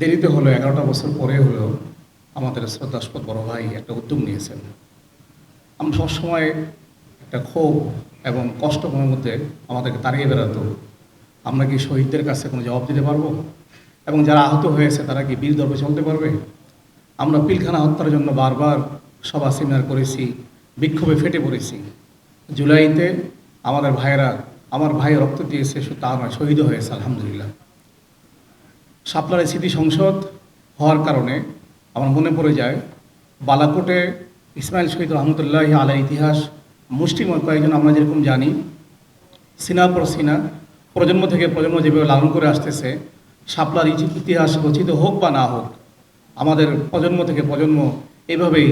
দেরিতে হলো, এগারোটা বছর পরে হলেও আমাদের শ্রদ্ধাস্পদ বড় ভাই একটা উদ্যোগ নিয়েছেন। আমরা সবসময় একটা ক্ষোভ এবং কষ্ট মধ্যে আমাদেরকে তাড়িয়ে বেড়াতো। আমরা কি শহীদদের কাছে কোনো জবাব দিতে পারব? এবং যারা আহত হয়েছে, তারা কি বীর দর্বে চলতে পারবে? আমরা পিলখানা হত্যার জন্য বারবার সভা সেমিনার করেছি, বিক্ষোভে ফেটে পড়েছি। জুলাইতে আমাদের ভাইয়েরা, আমার ভাই রক্ত দিয়েছে তা নয় শহীদ হয়েছে, আলহামদুলিল্লাহ। শাপলার স্মৃতি সংসদ হওয়ার কারণে আমার মনে পড়ে যায়, বালাকোটে ইসমাইল শহীদ রহমতুল্লাহ আলার ইতিহাস মুষ্টিময় কয়েকজন আমরা যেরকম জানি, সিনা পর সিনা, প্রজন্ম থেকে প্রজন্ম যেভাবে লালন করে আসতেছে, সাপলার ইতিহাস রচিত হোক বা না হোক, আমাদের প্রজন্ম থেকে প্রজন্ম এভাবেই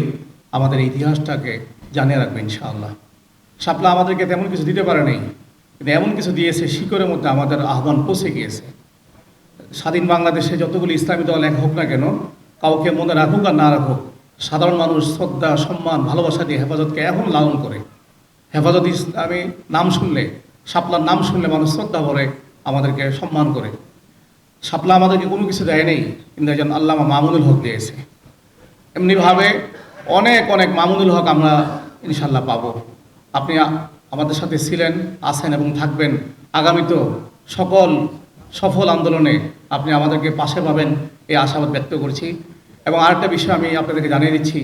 আমাদের ইতিহাসটাকে জানিয়ে রাখবে ইনশাআল্লাহ। শাপলা আমাদেরকে তেমন কিছু দিতে পারে নাই, কিন্তু এমন কিছু দিয়েছে, শিকড়ের মধ্যে আমাদের আহ্বান পৌঁছে গিয়েছে। স্বাধীন বাংলাদেশে যতগুলি ইসলামী দল এক হোক না কেন, কাউকে মনে রাখুক আর না রাখুক, সাধারণ মানুষ শ্রদ্ধা, সম্মান, ভালোবাসা দিয়ে হেফাজতকে এখন লালন করে। হেফাজত ইসলামী নাম শুনলে, শাপলার নাম শুনলে মানুষ শ্রদ্ধা ভরে, আমাদেরকে সম্মান করে। শাপলা আমাদেরকে কোনো কিছু দেয় নেই, কিন্তু একজন আল্লামা মামুনুল হক দিয়েছে। এমনিভাবে অনেক অনেক মামুনুল হক আমরা ইনশাল্লাহ পাবো। আপনি আমাদের সাথে ছিলেন, আছেন এবং থাকবেন। আগামীতেও সকল সফল আন্দোলনে আপনি আমাদেরকে পাশে পাবেন, এই আশাবাদ ব্যক্ত করছি। এবং আরেকটা বিষয় আমি আপনাদেরকে জানিয়ে দিচ্ছি,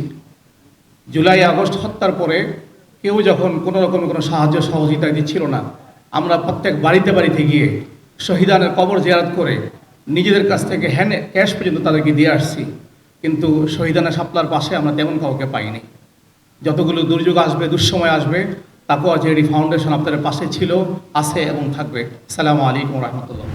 জুলাই, আগস্ট হত্যার পরে কেউ যখন কোনো রকমের কোনো সাহায্য, সহযোগিতা দিচ্ছিল না, আমরা প্রত্যেক বাড়িতে বাড়িতে গিয়ে শহীদানের কবর জিয়ারত করে নিজেদের কাছ থেকে হ্যান্ড ক্যাশ পর্যন্ত তাদেরকে দিয়ে আসছি। কিন্তু শহীদানা শাপলার পাশে আমরা তেমন কাউকে পাইনি। যতগুলো দুর্যোগ আসবে, দুঃসময় আসবে তাকুয়া জেডি ফাউন্ডেশন আপনাদের পাশে ছিল, আছে এবং থাকবে। সালামু আলাইকুম রহমতুল্লাহ।